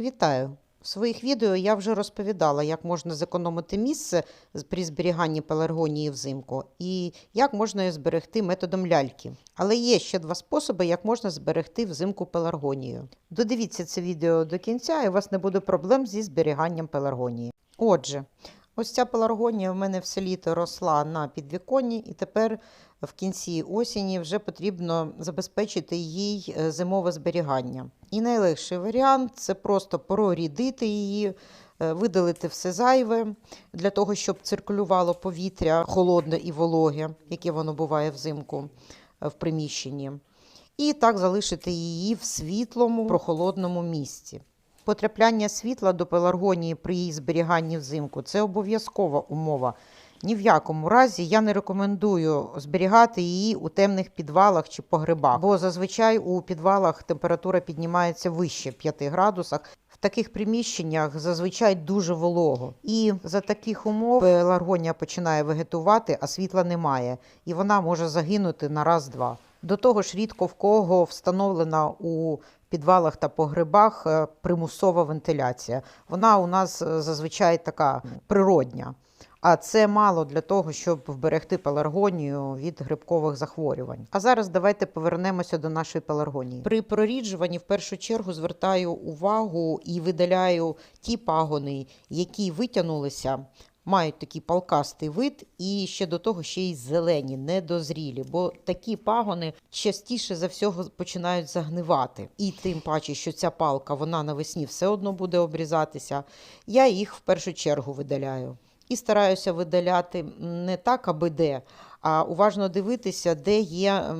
Вітаю! В своїх відео я вже розповідала, як можна зекономити місце при зберіганні пеларгонії взимку і як можна її зберегти методом ляльки. Але є ще два способи, як можна зберегти взимку пеларгонію. Додивіться це відео до кінця, і у вас не буде проблем зі зберіганням пеларгонії. Отже, ось ця пеларгонія в мене все літо росла на підвіконні, і тепер в кінці осені вже потрібно забезпечити їй е, зимове зберігання. І найлегший варіант це просто прорідити її, е, видалити все зайве для того, щоб циркулювало повітря холодне і вологе, яке воно буває взимку е, в приміщенні. І так залишити її в світлому, прохолодному місці. Потрапляння світла до пеларгонії при її зберіганні взимку це обов'язкова умова. Ні в якому разі я не рекомендую зберігати її у темних підвалах чи погребах, бо зазвичай у підвалах температура піднімається вище 5 градусах. В таких приміщеннях зазвичай дуже волого. І за таких умов пеларгонія починає вегетувати, а світла немає, і вона може загинути на раз-два. До того ж, рідко в кого встановлена у підвалах та погребах е, примусова вентиляція. Вона у нас е, зазвичай така природня. А це мало для того, щоб вберегти пеларгонію від грибкових захворювань. А зараз давайте повернемося до нашої пеларгонії. При проріджуванні в першу чергу звертаю увагу і видаляю ті пагони, які витягнулися. Мають такий палкастий вид, і ще до того ще й зелені, недозрілі, бо такі пагони частіше за всього починають загнивати. І тим паче, що ця палка вона навесні все одно буде обрізатися. Я їх в першу чергу видаляю. І стараюся видаляти не так, аби де, а уважно дивитися, де є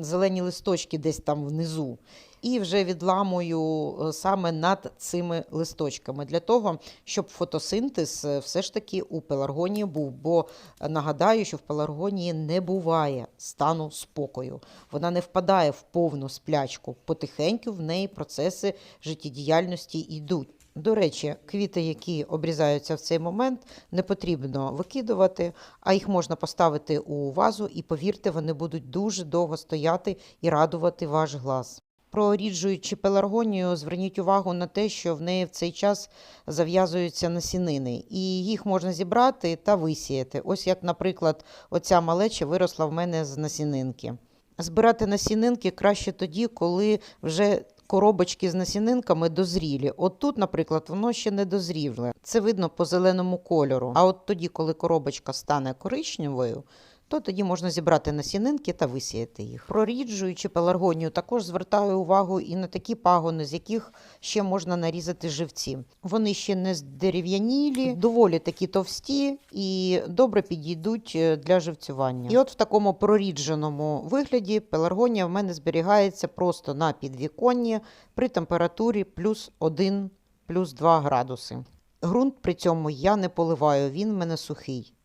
зелені листочки десь там внизу. І вже відламую е, саме над цими листочками для того, щоб фотосинтез е, все ж таки у пеларгонії був. Бо нагадаю, що в пеларгонії не буває стану спокою. Вона не впадає в повну сплячку. Потихеньку в неї процеси життєдіяльності йдуть. До речі, квіти, які обрізаються в цей момент, не потрібно викидувати, а їх можна поставити у вазу, і повірте, вони будуть дуже довго стояти і радувати ваш глаз. Проріджуючи пеларгонію, зверніть увагу на те, що в неї в цей час зав'язуються насінини, і їх можна зібрати та висіяти. Ось як, наприклад, оця малеча виросла в мене з насінинки. Збирати насінинки краще тоді, коли вже коробочки з насінинками дозрілі. От тут, наприклад, воно ще не дозріле. Це видно по зеленому кольору. А от тоді, коли коробочка стане коричневою, то тоді можна зібрати насінинки та висіяти їх. Проріджуючи пеларгонію, також звертаю увагу і на такі пагони, з яких ще можна нарізати живці. Вони ще не здерев'янілі, доволі такі товсті і добре підійдуть е, для живцювання. І от в такому прорідженому вигляді пеларгонія в мене зберігається просто на підвіконні при температурі плюс 1, плюс 2 градуси. Грунт при цьому я не поливаю, він в мене сухий.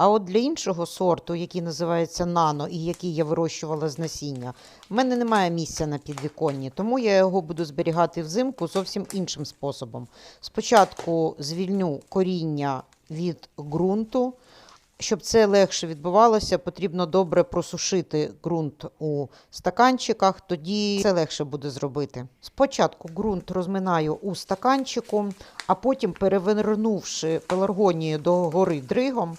А от для іншого сорту, який називається нано і який я вирощувала з насіння, в мене немає місця на підвіконні, тому я його буду зберігати взимку зовсім іншим способом. Спочатку звільню коріння від ґрунту. Щоб це легше відбувалося, потрібно добре просушити ґрунт у стаканчиках, тоді це легше буде зробити. Спочатку ґрунт розминаю у стаканчику, а потім, перевернувши пеларгонію до гори дригом,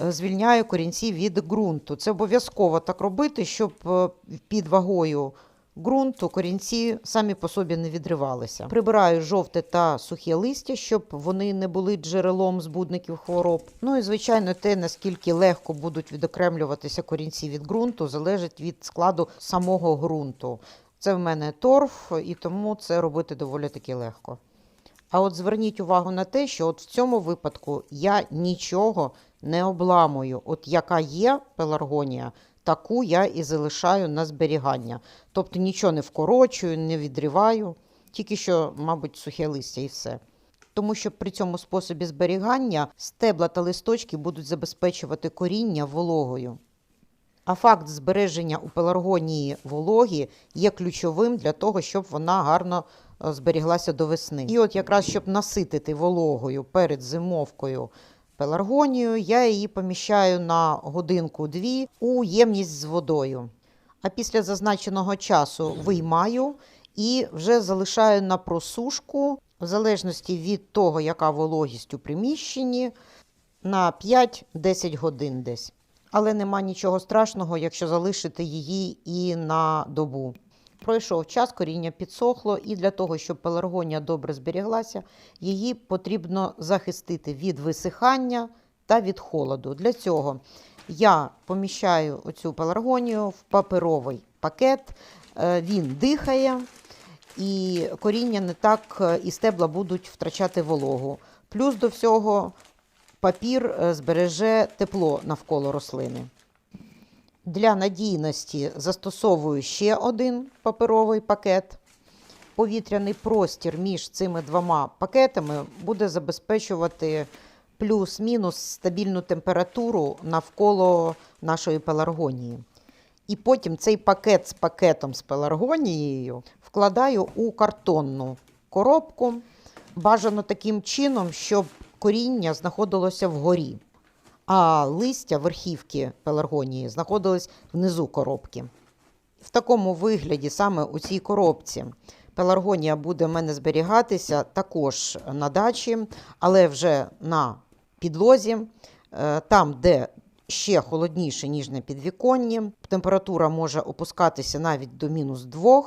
е, звільняю корінці від ґрунту. Це обов'язково так робити, щоб е, під вагою ґрунту корінці самі по собі не відривалися. Прибираю жовте та сухе листя, щоб вони не були джерелом збудників хвороб. Ну і звичайно, те, наскільки легко будуть відокремлюватися корінці від ґрунту, залежить від складу самого ґрунту. Це в мене торф, і тому це робити доволі таки легко. А от зверніть увагу на те, що от в цьому випадку я нічого не обламую. От яка є пеларгонія, таку я і залишаю на зберігання. Тобто нічого не вкорочую, не відриваю, тільки що, мабуть, сухе листя і все. Тому що при цьому способі зберігання стебла та листочки будуть забезпечувати коріння вологою. А факт збереження у пеларгонії вологі є ключовим для того, щоб вона гарно зберіглася до весни. І от якраз щоб наситити вологою перед зимовкою пеларгонію, я її поміщаю на годинку-дві у ємність з водою. А після зазначеного часу виймаю і вже залишаю на просушку, в залежності від того, яка вологість у приміщенні, на 5-10 годин десь. Але нема нічого страшного, якщо залишити її і на добу. Пройшов час, коріння підсохло, і для того, щоб пеларгонія добре зберіглася, її потрібно захистити від висихання та від холоду. Для цього я поміщаю оцю пеларгонію в паперовий пакет. Е, Він дихає, і коріння не так е, і стебла будуть втрачати вологу. Плюс до всього папір е, збереже тепло навколо рослини. Для надійності застосовую ще один паперовий пакет. Повітряний простір між цими двома пакетами буде забезпечувати плюс-мінус стабільну температуру навколо нашої пеларгонії. І потім цей пакет з пакетом з пеларгонією вкладаю у картонну коробку. Бажано таким чином, щоб коріння знаходилося вгорі, а листя верхівки пеларгонії знаходились внизу коробки. В такому вигляді, саме у цій коробці, пеларгонія буде в мене зберігатися також на дачі, але вже на підлозі, е, там, де ще холодніше, ніж на підвіконні. Температура може опускатися навіть до мінус 2,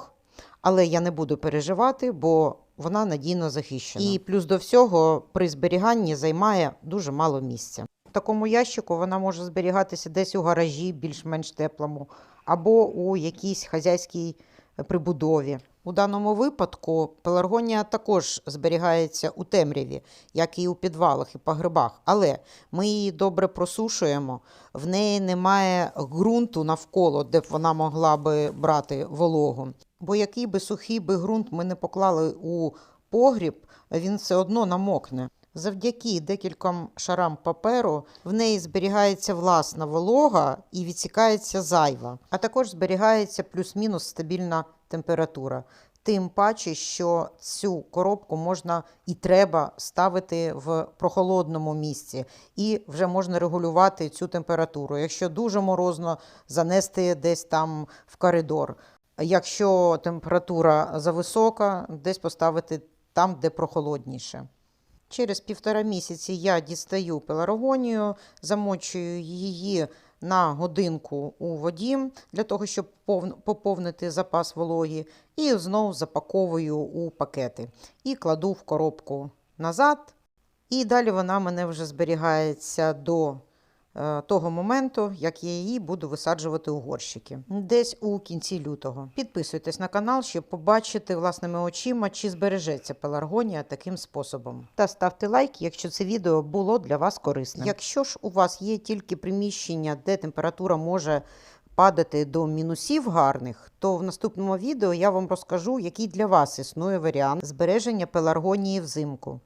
але я не буду переживати, бо вона надійно захищена. І плюс до всього при зберіганні займає дуже мало місця. Такому ящику вона може зберігатися десь у гаражі, більш-менш теплому, або у якійсь хазяйській е, прибудові. У даному випадку пеларгонія також зберігається у темряві, як і у підвалах і погребах. Але ми її добре просушуємо, в неї немає ґрунту навколо, де б вона могла би брати вологу. Бо який би сухий би ґрунт ми не поклали у погріб, він все одно намокне. Завдяки декільком шарам паперу в неї зберігається власна волога і відсікається зайва, а також зберігається плюс-мінус стабільна температура. Тим паче, що цю коробку можна і треба ставити в прохолодному місці, і вже можна регулювати цю температуру. Якщо дуже морозно, занести десь там в коридор. Якщо температура зависока, десь поставити там, де прохолодніше. Через півтора місяці я дістаю пеларгонію, замочую її на годинку у воді для того, щоб поповнити запас вологі, і знову запаковую у пакети і кладу в коробку назад. І далі вона мене вже зберігається до того моменту, як я її буду висаджувати у горщики, десь у кінці лютого. Підписуйтесь на канал, щоб побачити власними очима, чи збережеться пеларгонія таким способом. Та ставте лайк, якщо це відео було для вас корисним. Якщо ж у вас є тільки приміщення, де температура може падати до мінусів гарних, то в наступному відео я вам розкажу, який для вас існує варіант збереження пеларгонії взимку.